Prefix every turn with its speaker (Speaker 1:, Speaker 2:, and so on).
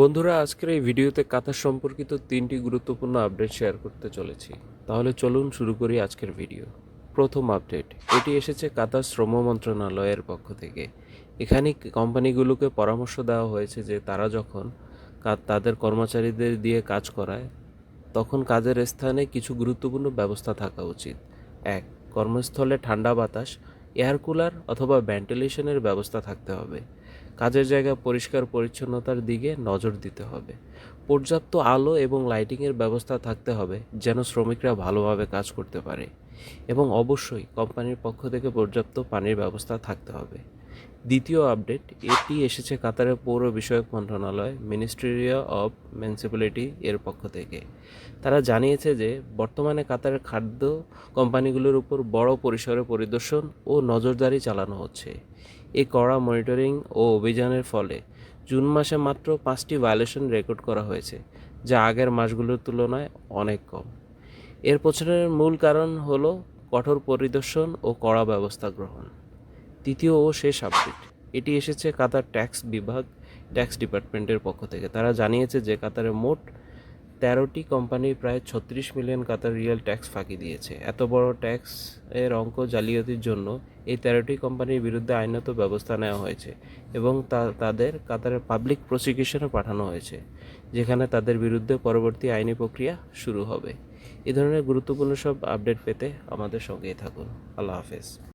Speaker 1: বন্ধুরা, আজকের এই ভিডিওতে কাতার সম্পর্কিত তিনটি গুরুত্বপূর্ণ আপডেট শেয়ার করতে চলেছি। তাহলে চলুন শুরু করি আজকের ভিডিও। প্রথম আপডেট, এটি এসেছে কাতার শ্রম মন্ত্রণালয়ের পক্ষ থেকে। এখানে কোম্পানিগুলোকে পরামর্শ দেওয়া হয়েছে যে তারা যখন তাদের কর্মচারীদের দিয়ে কাজ করায়, তখন কাজের স্থানে কিছু গুরুত্বপূর্ণ ব্যবস্থা থাকা উচিত। এক, কর্মস্থলে ঠান্ডা বাতাস, এয়ার কুলার অথবা ভেন্টিলেশনের ব্যবস্থা থাকতে হবে। কাজের জায়গা পরিষ্কার পরিচ্ছন্নতার দিকে নজর দিতে হবে। পর্যাপ্ত আলো এবং লাইটিংয়ের ব্যবস্থা থাকতে হবে যেন শ্রমিকরা ভালোভাবে কাজ করতে পারে। এবং অবশ্যই কোম্পানির পক্ষ থেকে পর্যাপ্ত পানির ব্যবস্থা থাকতে হবে। দ্বিতীয় আপডেট, এটি এসেছে কাতারের পৌর বিষয়ক মন্ত্রণালয় মিনিস্ট্রিয়া অফ মিউনিসিপ্যালিটি এর পক্ষ থেকে। তারা জানিয়েছে যে, বর্তমানে কাতারের খাদ্য কোম্পানিগুলোর উপর বড় পরিসরে পরিদর্শন ও নজরদারি চালানো হচ্ছে। এই কড়া মনিটরিং ও অভিযানের ফলে জুন মাসে মাত্র পাঁচটি ভায়োলেশন রেকর্ড করা হয়েছে, যা আগের মাসগুলোর তুলনায় অনেক কম। এর পেছনের মূল কারণ হলো কঠোর পরিদর্শন ও কড়া ব্যবস্থা গ্রহণ। তৃতীয় ও শেষ আপডেট এটি এসেছে কাতার ট্যাক্স বিভাগ, ট্যাক্স ডিপার্টমেন্টের পক্ষ থেকে। তারা জানিয়েছে যে কাতারে মোট তেরোটি কোম্পানি প্রায় ছত্রিশ মিলিয়ন কাতার রিয়েল ট্যাক্স ফাঁকি দিয়েছে। এত বড় ট্যাক্স এর অঙ্ক জালিয়াতির জন্য এই তেরোটি কোম্পানির বিরুদ্ধে আইনত ব্যবস্থা নেওয়া হয়েছে এবং তা, তাদের কাতারের পাবলিক প্রসিকিউশনে পাঠানো হয়েছে, যেখানে তাদের বিরুদ্ধে পরবর্তী আইনি প্রক্রিয়া শুরু হবে। এ ধরনের গুরুত্বপূর্ণ সব আপডেট পেতে আমাদের সঙ্গেই থাকুন। আল্লাহ হাফেজ।